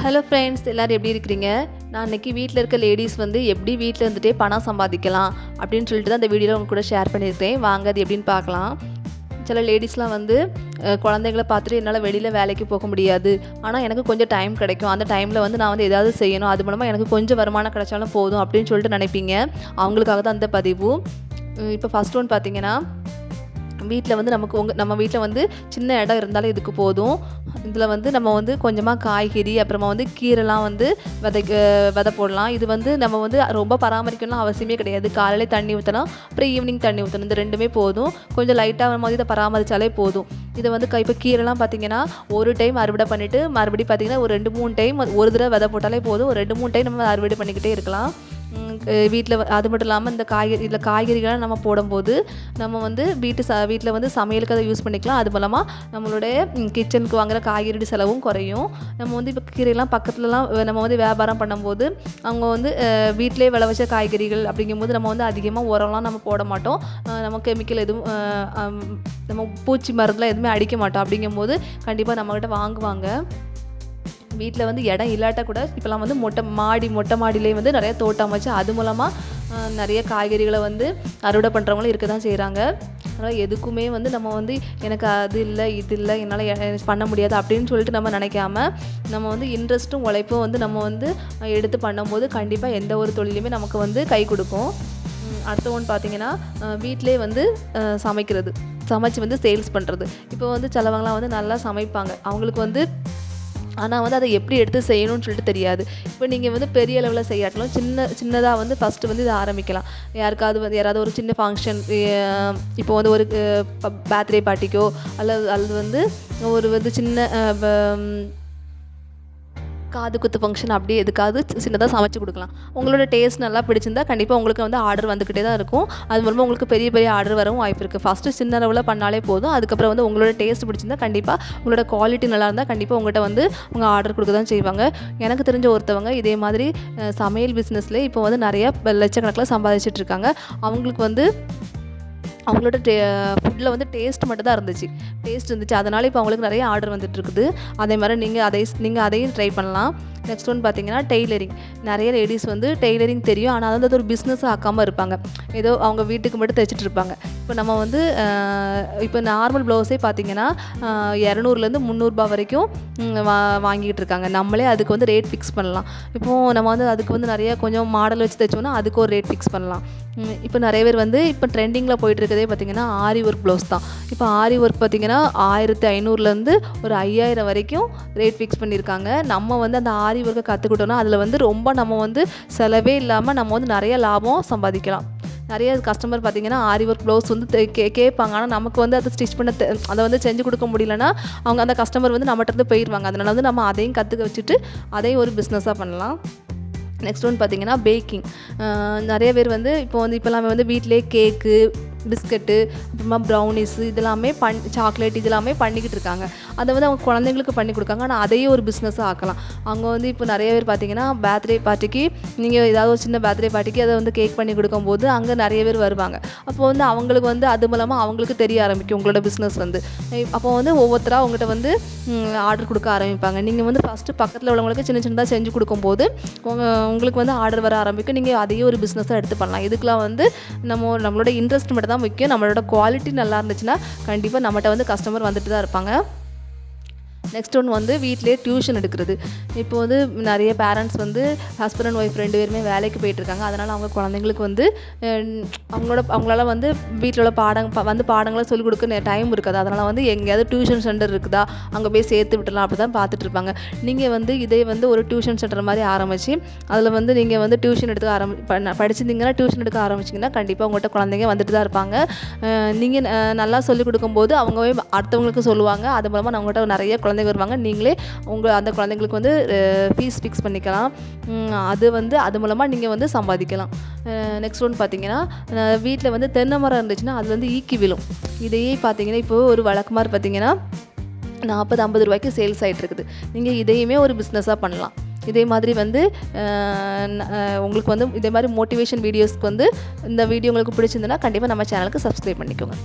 Hello friends எல்லோரும் எப்படி இருக்கிறீங்க? நான் இன்றைக்கி வீட்டில் இருக்க லேடிஸ் வந்து எப்படி வீட்டில் இருந்துகிட்டே பணம் சம்பாதிக்கலாம் அப்படின்னு சொல்லிட்டு தான் அந்த வீடியோவில் உங்க கூட ஷேர் பண்ணியிருக்கேன். வாங்க அது எப்படின்னு பார்க்கலாம். சில லேடிஸ்லாம் வந்து குழந்தைங்களை குழந்தைங்கள பார்த்துட்டு என்னால் வெளியில் வேலைக்கு போக முடியாது. ஆனால் எனக்கு கொஞ்சம் டைம் கிடைக்கும். அந்த டைமில் வந்து நான் வந்து ஏதாவது செய்யணும். அது மூலமாக எனக்கு கொஞ்சம் வருமானம் கிடைச்சாலும் போதும் அப்படின்னு சொல்லிட்டு நினைப்பீங்க. அவங்களுக்காக தான் அந்த பதிவு. இப்போ ஃபஸ்ட் ஒன் பார்த்தீங்கன்னா வீட்டில் வந்து நமக்கு உங்கள் நம்ம வீட்டில் வந்து சின்ன இடம் இருந்தாலே இதுக்கு போதும். இதில் வந்து நம்ம வந்து கொஞ்சமாக காய்கறி அப்புறமா வந்து கீரைலாம் வந்து விதை விதை போடலாம். இது வந்து நம்ம வந்து ரொம்ப பராமரிக்கணும்னு அவசியமே கிடையாது. காலையில் தண்ணி ஊற்றலாம் அப்புறம் ஈவினிங் தண்ணி ஊற்றணும் இந்த ரெண்டுமே போதும். கொஞ்சம் லைட்டாக மாதிரி இதை பராமரித்தாலே போதும். இதை வந்து க இப்போ கீரைலாம் பார்த்தீங்கன்னா ஒரு டைம் அறுவடை பண்ணிவிட்டு மறுபடியும் பார்த்தீங்கன்னா ஒரு ரெண்டு மூணு டைம் ஒரு தடவை விதை போட்டாலே போதும். ஒரு ரெண்டு மூணு டைம் நம்ம அறுவடை பண்ணிக்கிட்டே இருக்கலாம். வீட்டில் அது மட்டும் இல்லாமல் இந்த காய்கறி இதில் காய்கறிகளை நம்ம போடும்போது நம்ம வந்து வீட்டு ச வீட்டில் வந்து சமையலுக்கு அதை யூஸ் பண்ணிக்கலாம். அது மூலமாக நம்மளுடைய கிச்சனுக்கு வாங்குகிற காய்கறி செலவும் குறையும். நம்ம வந்து இப்போ கீரைலாம் பக்கத்துலலாம் நம்ம வந்து வியாபாரம் பண்ணும்போது அவங்க வந்து வீட்டிலே விளை வச்ச காய்கறிகள் அப்படிங்கும்போது நம்ம வந்து அதிகமாக உரம்லாம் நம்ம போட மாட்டோம். நம்ம கெமிக்கல் எதுவும் நம்ம பூச்சி மருந்துலாம் எதுவுமே அடிக்க மாட்டோம். அப்படிங்கும்போது கண்டிப்பாக நம்மக்கிட்ட வாங்குவாங்க. வீட்டில் வந்து இடம் இல்லாட்டா கூட இப்போலாம் வந்து மொட்டை மாடி மொட்டை மாடியிலே வந்து நிறைய தோட்டம் வச்சு அது மூலமாக நிறைய காய்கறிகளை வந்து அறுவடை பண்ணுறவங்களும் இருக்க தான் செய்கிறாங்க அதனால் எதுக்குமே வந்து நம்ம வந்து எனக்கு அது இல்லை இது இல்லை என்னால் பண்ண முடியாது அப்படின்னு சொல்லிட்டு நம்ம நினைக்காம நம்ம வந்து இன்ட்ரெஸ்ட்டும் உழைப்பும் வந்து நம்ம வந்து எடுத்து பண்ணும்போது கண்டிப்பாக எந்த ஒரு தொழிலுமே நமக்கு வந்து கை கொடுக்கும். அடுத்த ஒன்று பார்த்தீங்கன்னா வீட்டிலே வந்து சமைக்கிறது. சமைச்சு வந்து சேல்ஸ் பண்ணுறது இப்போ வந்து சிலவங்களாம் வந்து நல்லா சமைப்பாங்க. அவங்களுக்கு வந்து ஆனால் வந்து அதை எப்படி எடுத்து செய்யணும்னு சொல்லிட்டு தெரியாது. இப்போ நீங்கள் வந்து பெரிய அளவில் செய்யாட்டலும் சின்ன சின்னதாக வந்து ஃபஸ்ட்டு வந்து இதை ஆரம்பிக்கலாம். யாருக்காவது வந்து யாராவது ஒரு சின்ன ஃபங்க்ஷன் இப்போ வந்து ஒரு பர்த்டே பார்ட்டிக்கோ அல்லது அல்லது வந்து ஒரு வந்து சின்ன காது குத்து ஃபங்க்ஷன் அப்படி எதுக்காவது சின்னதாக சமைச்சு கொடுக்கலாம். உங்களோட டேஸ்ட் நல்லா பிடிச்சிருந்தா கண்டிப்பாக உங்களுக்கு வந்து ஆர்டர் வந்துக்கிட்டே தான் இருக்கும். அது மூலமாக உங்களுக்கு பெரிய பெரிய ஆர்டர் வரவும் வாய்ப்பு இருக்குது ஃபஸ்ட்டு சின்ன அளவில் பண்ணாலே போதும். அதுக்கப்புறம் வந்து உங்களோட டேஸ்ட் பிடிச்சிருந்தா கண்டிப்பாக உங்களோட குவாலிட்டி நல்லா இருந்தால் கண்டிப்பாக உங்கள்கிட்ட வந்து அவங்க ஆர்டர் கொடுக்க தான் செய்வாங்க. எனக்கு தெரிஞ்ச ஒருத்தவங்க இதே மாதிரி சமையல் பிஸ்னஸ்லேயே இப்போ வந்து நிறையா லட்சக்கணக்கில் சம்பாதிச்சிட்டு இருக்காங்க. அவங்களுக்கு வந்து அவங்களோட டே ஃபுட்டில் வந்து டேஸ்ட் மட்டும் தான் இருந்துச்சு. டேஸ்ட் இருந்துச்சு. அதனால் இப்போ அவங்களுக்கு நிறைய ஆர்டர் வந்துட்டு இருக்குது. அதே மாதிரி நீங்கள் அதை நீங்கள் அதையும் ட்ரை பண்ணலாம். நெக்ஸ்ட் ஒன் பார்த்தீங்கன்னா டெய்லரிங் நிறைய லேடிஸ் வந்து டெய்லரிங் தெரியும். ஆனால் அது வந்து அது ஒரு பிஸ்னஸ் ஆக்காமல் இருப்பாங்க. ஏதோ அவங்க வீட்டுக்கு மட்டும் தைச்சிட்டு இருப்பாங்க. இப்போ நம்ம வந்து இப்போ நார்மல் ப்ளவுஸே பார்த்தீங்கன்னா இரநூறுலேருந்து முந்நூறுபா வரைக்கும் வா வாங்கிட்டு இருக்காங்க. நம்மளே அதுக்கு வந்து ரேட் ஃபிக்ஸ் பண்ணலாம். இப்போது நம்ம வந்து அதுக்கு வந்து நிறைய கொஞ்சம் மாடல் வச்சு தைச்சோம்னா அதுக்கு ஒரு ரேட் ஃபிக்ஸ் பண்ணலாம். இப்போ நிறைய பேர் வந்து இப்போ ட்ரெண்டிங்கில் போயிட்டு பார்த்திங்கன்னா பார்த்தீங்கன்னா ஆரி ஒர்க் ப்ளவுஸ் தான். இப்போ ஆரி ஒர்க் பார்த்தீங்கன்னா ஆயிரத்தி ஐநூறுலேருந்து ஒரு ஐயாயிரம் வரைக்கும் ரேட் ஃபிக்ஸ் பண்ணியிருக்காங்க. நம்ம வந்து அந்த ஆரி ஒர்க்கை கற்றுக்கிட்டோன்னா அதில் வந்து ரொம்ப நம்ம வந்து செலவே இல்லாமல் நம்ம வந்து நிறைய லாபம் சம்பாதிக்கலாம். நிறைய கஸ்டமர் பார்த்தீங்கன்னா ஆரி ஒர்க் ப்ளவுஸ் வந்து கே கேட்பாங்க. ஆனால் நமக்கு வந்து அதை ஸ்டிச் பண்ண தெ- அதை வந்து செஞ்சு கொடுக்க முடியலன்னா அவங்க அந்த கஸ்டமர் வந்து நம்மகிட்டருந்து போயிடுவாங்க அதனால வந்து நம்ம அதையும் கற்றுக்க வச்சுட்டு அதையும் ஒரு பிஸ்னஸாக பண்ணலாம். நெக்ஸ்ட் ஒன் பார்த்தீங்கன்னா பேக்கிங் நிறைய பேர் வந்து இப்போ வந்து இப்போலாமே வந்து வீட்டிலே கேக்கு பிஸ்கட்டு அப்புறமா ப்ரௌனிஸ் இதெல்லாமே பண் சாக்லேட் இதெல்லாமே பண்ணிக்கிட்டு இருக்காங்க. அதை வந்து அவங்க குழந்தைங்களுக்கு பண்ணி கொடுக்காங்க. ஆனால் அதையே ஒரு பிஸ்னஸாக ஆக்கலாம். அவங்க வந்து இப்போ நிறைய பேர் பார்த்தீங்கன்னா பேர்த்டே பார்ட்டிக்கு நீங்கள் ஏதாவது ஒரு சின்ன பேர்த்டே பார்ட்டிக்கு அதை வந்து கேக் பண்ணி கொடுக்கும்போது அங்கே நிறைய பேர் வருவாங்க. அப்போ வந்து அவங்களுக்கு வந்து அது மூலமாக அவங்களுக்கு தெரிய ஆரம்பிக்கும் உங்களோட பிஸ்னஸ் வந்து. அப்போ வந்து ஒவ்வொருத்தராக அவங்ககிட்ட வந்து ஆர்டர் கொடுக்க ஆரம்பிப்பாங்க. நீங்கள் வந்து ஃபஸ்ட்டு பக்கத்தில் உள்ளவங்களுக்கு சின்ன சின்னதாக செஞ்சு கொடுக்கும்போது உங்களுக்கு வந்து ஆர்டர் வர ஆரம்பிக்கும். நீங்கள் அதையே ஒரு பிஸ்னஸாக எடுத்து பண்ணலாம். இதுக்கெலாம் வந்து நம்ம நம்மளோட இன்ட்ரெஸ்ட் மட்டும் தான் முக்கியம். நம்மளோட குவாலிட்டி நல்லா இருந்துச்சுன்னா கண்டிப்பாக நம்மகிட்ட வந்து கஸ்டமர் வந்துட்டு தான் இருப்பாங்க. நெக்ஸ்ட் ஒன்று வந்து வீட்டிலே டியூஷன் எடுக்கிறது. இப்போ வந்து நிறைய பேரண்ட்ஸ் வந்து ஹஸ்பண்ட் அண்ட் ஒய்ஃப் ரெண்டு பேருமே வேலைக்கு போயிட்டுருக்காங்க. அதனால் அவங்க குழந்தைங்களுக்கு வந்து அவங்களோட அவங்களால வந்து வீட்டில் உள்ள பாடம் வந்து பாடங்களை சொல்லிக் கொடுக்க டைம் இருக்காது. அதனால் வந்து எங்கேயாவது டியூஷன் சென்டர் இருக்குதா அங்கே போய் சேர்த்து விட்டுலாம் அப்படி தான் பார்த்துட்டு இருப்பாங்க. நீங்கள் வந்து இதே வந்து ஒரு டியூஷன் சென்டர் மாதிரி ஆரம்பித்து அதில் வந்து நீங்கள் வந்து டியூஷன் எடுக்க ஆரம்பி படிச்சிருந்தீங்கன்னா டியூஷன் எடுக்க ஆரம்பிச்சிங்கன்னா கண்டிப்பாக உங்கள்கிட்ட குழந்தைங்க வந்துட்டு தான் இருப்பாங்க. நீங்கள் நல்லா சொல்லிக் கொடுக்கும்போது அவங்கவே அடுத்தவங்களுக்கு சொல்லுவாங்க. அது மூலமாக நம்மகிட்ட நிறைய குழந்தைங்க வருவாங்க. நீங்களே உங்கள் அந்த குழந்தைங்களுக்கு வந்து ஃபீஸ் ஃபிக்ஸ் பண்ணிக்கலாம். அது வந்து அது மூலமாக நீங்கள் வந்து சம்பாதிக்கலாம். நெக்ஸ்ட் ஒன்று பார்த்தீங்கன்னா வீட்டில் வந்து தென்னை மரம் இருந்துச்சுன்னா அது வந்து ஈக்கி விழும். இதையே பார்த்தீங்கன்னா இப்போ ஒரு வழக்கமாக பார்த்தீங்கன்னா நாற்பது ஐம்பது ரூபாய்க்கு சேல்ஸ் ஆகிட்டு இருக்குது. நீங்கள் இதையுமே ஒரு பிஸ்னஸாக பண்ணலாம். இதே மாதிரி வந்து உங்களுக்கு வந்து இதே மாதிரி மோட்டிவேஷன் வீடியோஸ்க்கு வந்து இந்த வீடியோ உங்களுக்கு பிடிச்சிருந்ததுன்னா கண்டிப்பாக நம்ம சேனலுக்கு சப்ஸ்கிரைப் பண்ணிக்கோங்க.